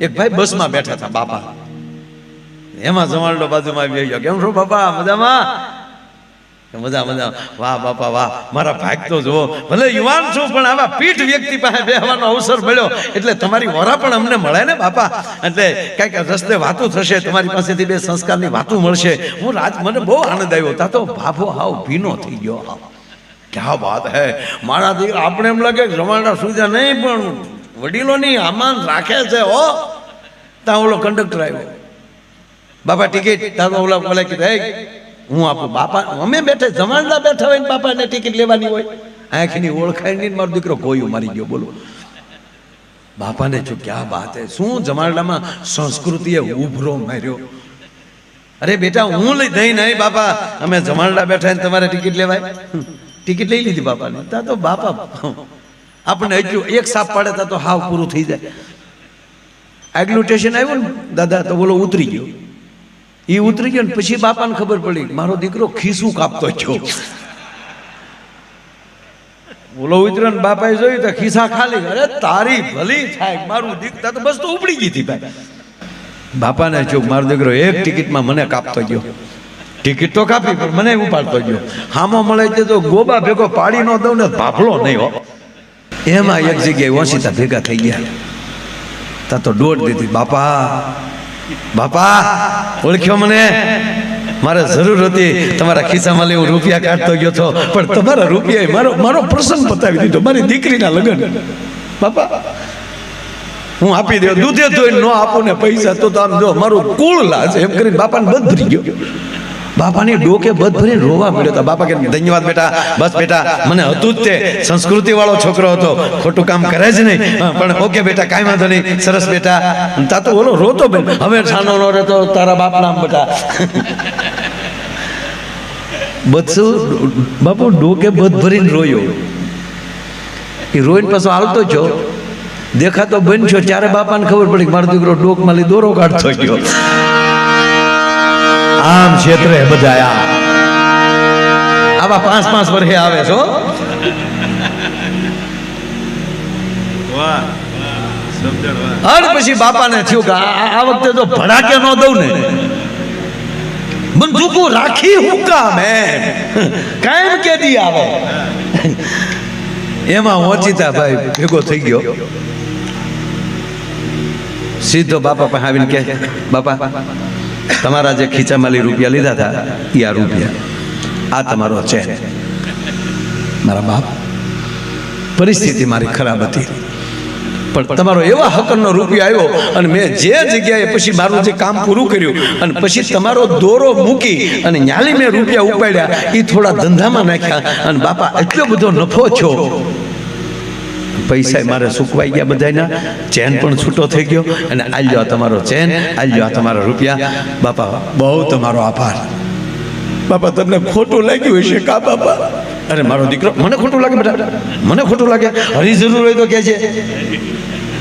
એક ભાઈ બસમાં બેઠા હતા, બાપા. એમાં જમાડલો બાજુમાં આવી ગયો. કેમ છો બાપા? મજામાં? મજા મજા. વાહ, બાપા, વાહ. મારા ભાગ તો જુઓ. ભલે યુવાન છું, પણ આવા પીઠ વ્યક્તિ પાસે બેહવાનો અવસર મળ્યો. એટલે તમારી વરા પણ અમને મળે ને, બાપા? એટલે કંઈક રસ્તે વાતું થશે, તમારી પાસેથી બે સંસ્કારની વાતું મળશે. હું રાજ મને બહુ આનંદ આવ્યો. તા તો બાપો હાવ ભીનો થઈ ગયો. ક્યાં વાત હે? મારા દીકરા આપણે એમ લાગે કે જમાના સુધા નહીં પણ વડીલોની આમાન રાખે છે હો. ત્યાં ઓલો કંડક્ટર આવ્યો. બાપા ટિકિટ ત્યાં ઓલા ઓલા કીધું "હે, હું આપું બાપા અમે બેઠે જમાનદા બેઠા હોય ને બાપાને ટિકિટ લેવાની હોય. આંખની ઓળખાય નહીં મારો દીકરો કોઈ મારી ગયો બોલો. બાપાને જો ક્યાં વાત હે? શું જમાડામાં સંસ્કૃતિએ ઉભરો માર્યો? અરે બેટા હું લઈ દઈ નહીં બાપા. અમે જમાડા બેઠા ને તમારે ટિકિટ લેવાય. ટિકિટ લઈ લીધી બાપાને. તા તો બાપા આપણને હજુ એક સાપ પાડે તા હાવ પૂરું થઈ જાય. આગલું આવ્યું ને, દાદા તો બોલો ઉતરી ગયો. એ ઉતરી ગયો ને પછી બાપાને ખબર પડી, મારો દીકરો ખીસું કાપતો છો બોલો ઉતર્યો ને બાપાએ જોયું તો ખિસ્સા ખાલી, અરે તારી ભલી થાય, મારું દીકરા તો બસ તો ઉપડી ગઈ હતી ભાઈ. બાપાને જો મારો દીકરો એક ટિકિટમાં મને કાપતો ગયો. ટિકિટ તો કાપી, પણ મને ઉપાડતો ગયો. હામો મળે તો ગોબા ભેગો પાડી ન દઉં ને ભાફલો નહીં હો. એમાં એક જગ્યાએ ઓશિતા ભેગા થઈ ગયા. તા તો દોડ દીધી, બાપા બાપા, ઓળખ્યો મને? મારે જરૂર હતી તમારા ખિસ્સામાં લેવું, રૂપિયા કાઢતો ગયો છો. પણ તમારા રૂપિયા મારો મારો પ્રસંગ બતાવી દીધો, મારી દીકરીના લગ્ન. બાપા, હું આપી દઉં દૂધે ધોઈને ન આપું ને પૈસા તો તો આમ જો, મારું કુળ લાજ. એમ કરીને બાપાને બંધ થઈ ગયો. બાપાની ડોકે બધ ભરીને રોવા મળ્યો હતા બાપા કે ધન્યવાદ બેટા, બસ બેટા, મને હતું જ તે સંસ્કૃતિ વાળો છોકરો હતો, ખોટું કામ કરે જ નહીં. પણ ઓકે બેટા, કાંઈ વાંધો નહીં, સરસ બેટા. તા તો ઓલો રોતો બેન, હવે છાનો નો રહેતો તારા બાપ નામ બેટા. બધું બાપુ ડોકે બધ ભરીને રોયો. એ રોઈને પાછો હાલતો છો દેખાતો બનશો ત્યારે બાપાને ખબર પડી મારો દીકરો ડોકમાં લઈ દોરો કાઢતો ગયો. આમ ક્ષેત્રે બજાયા આવા પાંચ પાંચ વર્ષે આવે છો? અને પછી બાપાને થયું કે આ વખતે તો ભડાકે ન દઉં ને. બંદૂકો રાખી હું કામ એમ. કાયમ કેદી આવે. એમાં ઓચિતા ભાઈ ભેગો થઈ ગયો. સીધો બાપા પાસે આવીને કે બાપા તમારા જે ખીચામાલી રૂપિયા લીધા હતા એ આ રૂપિયા. આ તમારો ચેન. મારા બાપ, પરિસ્થિતિ મારી ખરાબ હતી. પણ તમારો એવા હકરનો રૂપિયો આવ્યો અને મેં જે જગ્યાએ પછી મારું જે કામ પૂરું કર્યું અને પછી તમારો દોરો મૂકી અને ન્યાલી મેં રૂપિયા ઉપાડ્યા એ થોડા ધંધામાં નાખ્યા અને બાપા, એટલો બધો નફો છો પૈસા મારે સુકવાઈ ગયા બધાના ચેન પણ છૂટો થઈ ગયો. અને આલ્યો આ તમારો ચેન આલ્યો આ તમારા રૂપિયા. બાપા બહુ તમારો આભાર. બાપા તમને ખોટું લાગ્યું હશે કા બાપા? અરે મારો દીકરો મને ખોટું લાગે બેટા. મને ખોટું લાગે. હજી જરૂર હોય તો કહેજે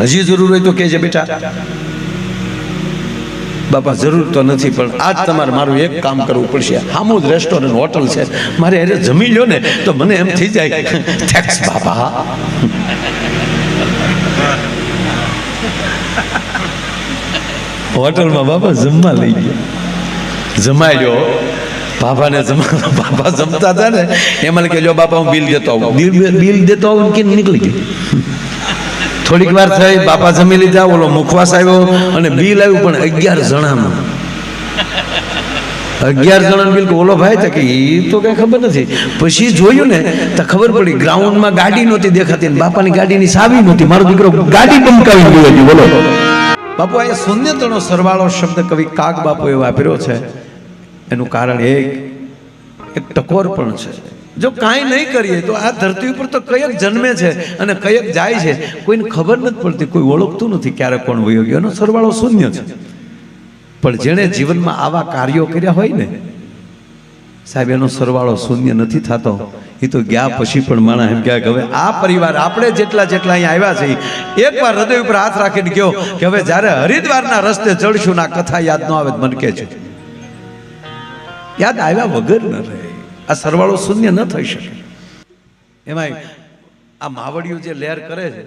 હજી જરૂર હોય તો કહેજે બેટા. બાપા, જરૂર તો નથી, પણ આજ તમારે મારું એક કામ કરવું પડશે. હામુ જ રેસ્ટોરન્ટ હોટલ છે. મારે અરે જમી લ્યો ને, તો મને એમ થઈ જાય. થેન્ક્સ બાપા. હોટલમાં બાપા જમવા લઈ ગયો. જમાડ્યો બાપાને જમા બાપા જમતા હતા ને, એમાં કે જો બાપા, હું બિલ દેતો આવું. બિલ બિલ દેતો આવું કે નીકળી ગયું? થોડીક વાર થઈ બાપા જમી લીધા ઓલો મુખવાસ આવ્યો અને બિલ આવ્યું પણ અગિયાર જણાનું. અગિયાર જણા બિલ. કે ઓલો ભાઈ કે એ તો કઈ ખબર નથી. પછી જોયું ને તો ખબર પડી ગ્રાઉન્ડમાં ગાડી નહોતી દેખાતી અને બાપાની ગાડીની સાવી નહોતી. મારો દીકરો ગાડી બંકાવી ગયો હતી બોલો. બાપુ આ શૂન્યતનો સરવાળો શબ્દ કવિ કાગ બાપુએ વાપર્યો છે. એનું કારણ એક એક ટકોર પણ છે. જો કાંઈ નહીં કરીએ, તો આ ધરતી ઉપર તો કયક જન્મે છે અને કયક જાય છે. કોઈને ખબર નથી પડતી, કોઈ ઓળખતું નથી ક્યારે કોણ વયો ગયો. એનો સરવાળો શૂન્ય છે. પણ જેણે જીવનમાં આવા કાર્યો કર્યા હોય ને, સાહેબ, એનો સરવાળો શૂન્ય નથી થતો. એ તો ગયા પછી પણ માણસ એમ કહે કે હવે આ પરિવાર આપણે જેટલા જેટલા અહીંયા આવ્યા છે એકવાર હૃદય ઉપર હાથ રાખીને કહો કે હવે જ્યારે હરિદ્વારના રસ્તે ચડશું ના કથા યાદ ન આવે મન કે છે. યાદ આવ્યા વગર ન રહે. આ સરવાળો શૂન્ય ન થઈ શકે. એમાં આ માવડિયું જે લહેર કરે છે,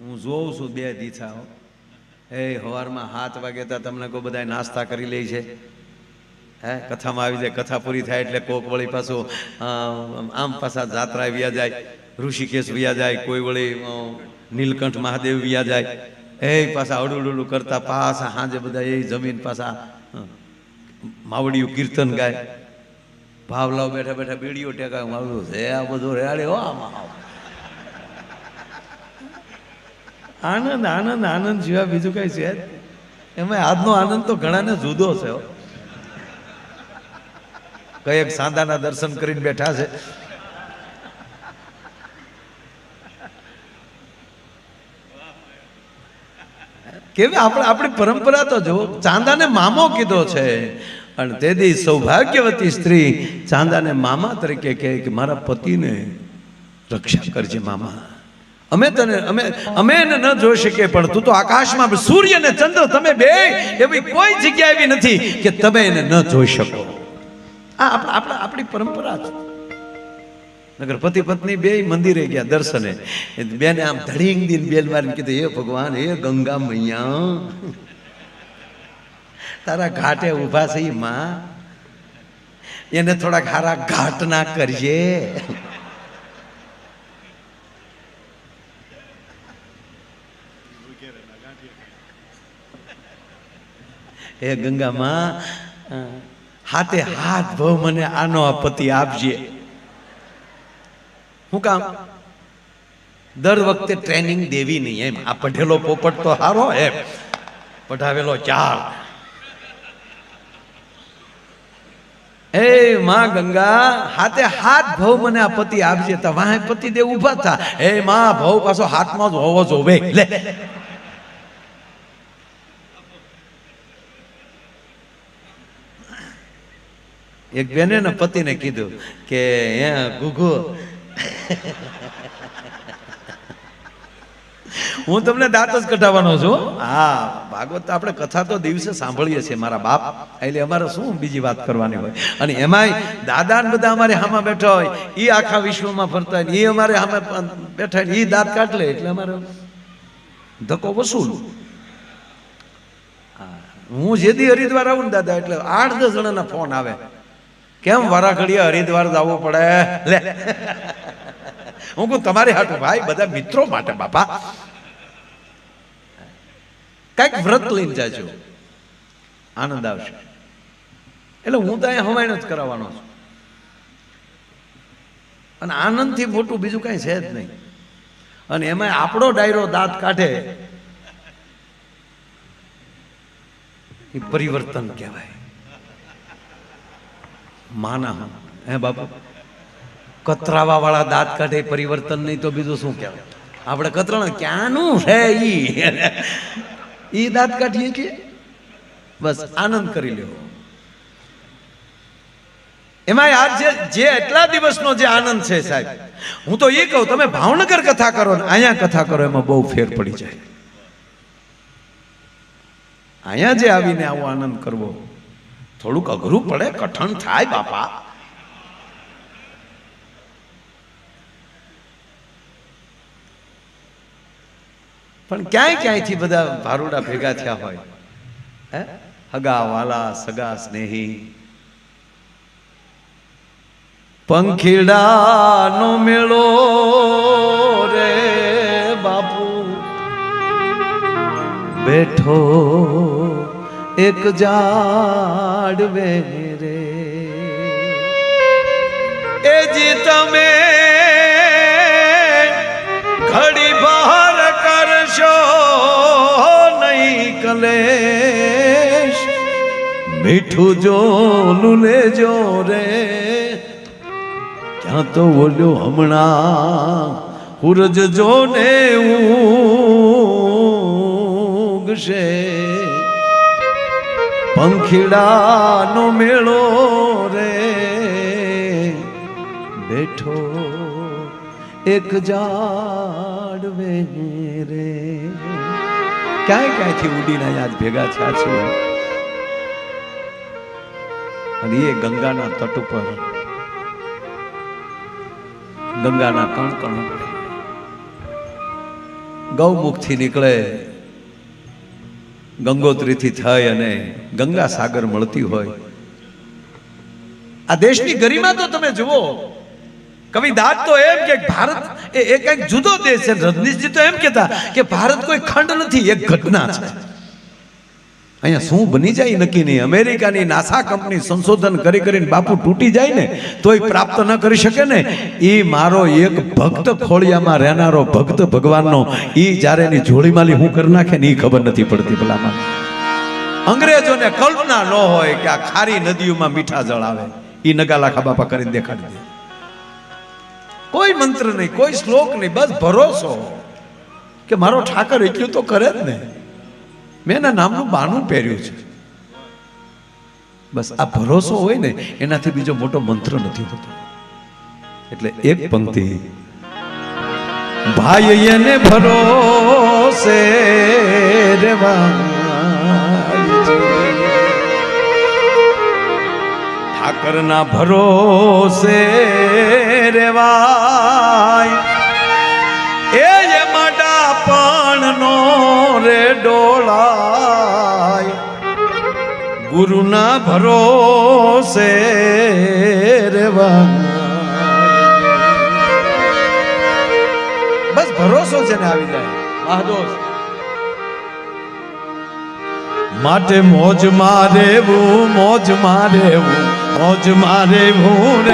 હું જોઉં છું બે દીથા એ સવારમાં હાથ વાગે તો તમને કોઈ બધા નાસ્તા કરી લે છે. હે, કથામાં આવી જાય, કથા પૂરી થાય એટલે કોક વળી પાછું, આમ પાછા જાત્રા વ્યા જાય, ઋષિકેશ વ્યા જાય, કોઈ વળી નીલકંઠ મહાદેવ વ્યા જાય. એ પાછા અડુડુડું કરતા પાછા સાંજે બધા એ જમીન પાછા માવડિયું કીર્તન ગાય. ભાવલાવ બેઠા બેઠા બીડીઓ ટેકા મારું છે. આ બધું રેડે આનંદ આનંદ આનંદ સિવાય બીજું કઈ છે એમાં આજનો આનંદ તો ઘણાને જુદો છે કઈ એક સાંધાના દર્શન કરીને બેઠા છે. કેવી આપણે આપણી પરંપરા તો જો ચાંદાને મામો કીધો છે. અને તેથી સૌભાગ્યવતી સ્ત્રી ચાંદાને મામા તરીકે કહે કે મારા પતિને રક્ષા કરજે મામા. અમે તને, અમે અમે એને ન જોઈ શકીએ, પણ તું તો આકાશમાં સૂર્ય ને ચંદ્ર, તમે બે, એવી કોઈ જગ્યા એવી નથી કે તમે એને ન જોઈ શકો. આ આપણા આપણા પરંપરા છે. નગર પતિ પત્ની બે મંદિરે ગયા દર્શને. બેને આમ ધડીંગ દિન બેલ મારીને કીધું, હે ભગવાન, હે ગંગા મૈયા. તારા ઘાટે ઊભા છે માં. એને થોડાક હારા ઘાટ ના કરજે હે ગંગા માં, હાથે હાથ ભવ મને આનો આ પતિ આપજે. હું કામ? દર વખતે ટ્રેનિંગ દેવી નહીં એમ. આ પઢેલો પોપટ તો હારો એમ. પઢાવેલો ચાર. એ માં ગંગા, હાથે હાથ ભવ મને આ પતિ આપજે. તા વાહે પતિ દેવ ઊભા થા. હે માં, ભવ પાછો હાથમાં જ હોવો જોવે. લે. એક બેને ને પતિને કીધું કે, હે ગુગુ. હું તમને દાંત જ કઢાવવાનો છું, હા. ભાગવત આપણે કથા તો દિવસે સાંભળીએ છીએ, મારા બાપ. એટલે અમારે શું બીજી વાત કરવાની હોય? અને એમાંય દાદા ને બધા અમારે હામાં બેઠા હોય એ આખા વિશ્વમાં ફરતા હોય એ અમારે હામે બેઠા હોય એ દાંત કાઢ લે, એટલે અમારે ધક્કો વસૂલ. હું જેદી હરિદ્વાર આવું ને દાદા, એટલે આઠ દસ જણાના ફોન આવે. કેમ વારા ઘડીએ હરિદ્વાર જવું પડે? લે. હું કહું, તમારે હાટું ભાઈ, બધા મિત્રો માટે, બાપા. કંઈક વ્રત લઈને જાજો. આનંદ આવશે. એટલે હું તો અહીંયા હવાઈણ જ કરાવવાનો છું. અને આનંદથી મોટું બીજું કઈ છે જ નહીં. અને એમાં આપણો ડાયરો દાંત કાઢે. એ પરિવર્તન કહેવાય. માના હે બાપુ? કતરાવા વાળા દાંત કાઢે, પરિવર્તન નહીં તો બીજું શું કહેવાય? આપણે કતરણ ક્યાંનું છે ઈ? ઈ દાંત કાઢીએ છીએ? બસ, આનંદ કરી લેવો એમાં આ જે જે એટલા દિવસનો જે આનંદ છે સાહેબ, હું તો એ કહું, તમે ભાવનગર કથા કરો ને અહીંયા કથા કરો, એમાં બહુ ફેર પડી જાય. અહીંયા જે આવીને આવો આનંદ કરવો, થોડુંક અઘરું પડે, કઠણ થાય બાપા. પણ ક્યાંય ક્યાંયથી બધા ભારુડા ભેગા થયા હોય? હે? હગા વાલા સગા સ્નેહી. પંખીડાનો મેળો રે બાપુ. બેઠો એક જાડ રે. એ જી તમે કલેશ મીઠું જો લેજો રે ક્યાં તો બોલ્યો હમણાં હુરજ જો ને ઊંઘશે પંખીડાનો મેળો રે બેઠો એક જાડ રે ક્યાંય ક્યાંયથી ઉડીને યાદ ભેગા થયા છે? અને એ ગંગાના તટ ઉપર ગંગાના કણ કણ ગૌમુખથી નીકળે, ગંગોત્રીથી થઈ અને ગંગા સાગર મળતી હોય. આ દેશની ગરિમા તો તમે જુઓ. કવિ દાદ તો એમ કે ભારત એ એ જુદો દેશ છે. રજનીશજી તો એમ કહેતા કે ભારત કોઈ ખંડ નથી, એક ઘટના છે. અહીંયા શું બની જાય નક્કી નહીં. અમેરિકાની નાસા કંપની સંશોધન કરી કરીને બાપુ તૂટી જાય ને, તોય પ્રાપ્ત ન કરી શકે ને. એ મારો એક ભક્ત ખોળિયામાં રહેનારો ભક્ત ભગવાનનો એ જ્યારે એની જોડીમાલી હું કરી નાખે ને એ ખબર નથી પડતી ભલામાં અંગ્રેજોને કલ્પના ન હોય કે આ ખારી નદીઓમાં મીઠા જળ આવે. એ નગાલાખા બાપા કરીને દેખાડી દે. કોઈ મંત્ર નહીં, કોઈ શ્લોક નહીં, બસ ભરોસો કે મારો ઠાકર એટલું તો કરે જ ને. મેં એના નામનું બાનું પહેર્યું છે. બસ આ ભરોસો હોય ને, એનાથી બીજો મોટો મંત્ર નથી હોતો એટલે એક પંક્તિ, ભાઈ એને ભરોસે ઠાકરના ભરોસે રેવાય. એ જે માડા પાણનો રે ડોળાય. ગુરુના ભરોસે રેવાય. બસ ભરોસો છે ને આવી જાય. મહાદોષ માટે મોજ મારેવું મોજ મારેવું. મોજ મારેવું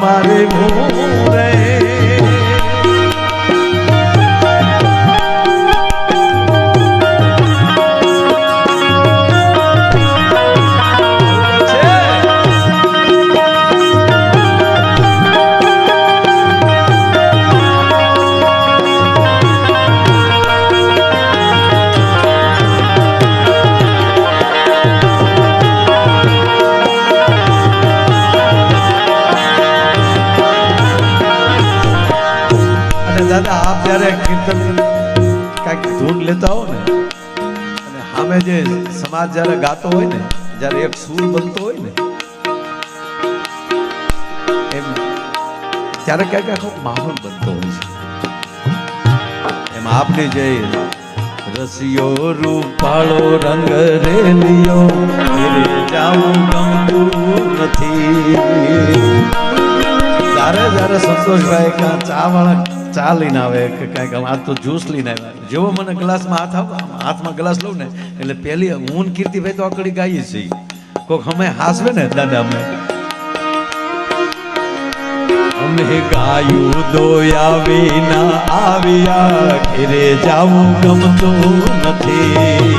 મારે મુરે કાંઈક ધૂન લેતા હો ને, અને સામે જે સમાજ જ્યારે ગાતો હોય ને, જ્યારે એક સૂર બનતો હોય ને, એમ ત્યારે ક્યાંક આખો માહોલ બનતો હોય છે. એમાં આપની જે રસિયો રૂપાળો, રંગ રેલિયો જાવું ગમતું નથી. જ્યારે જ્યારે સંતોષભાઈ કાં ચા વાળા ચા લઈને આવે, કે કાંઈક આમ આ તો જ્યુસ લઈને આવે જેવો મને ગ્લાસમાં હાથ આવ હાથમાં ગ્લાસ લઉં ને, એટલે પહેલી હું કીર્તિભાઈ તો આકડી ગાઈએ છીએ કોક અમે હાસવે ને, દાદા અમે. અમે ગાયું દોયા વિના આવ્યા ઘેરે જાવું ગમતું નથી.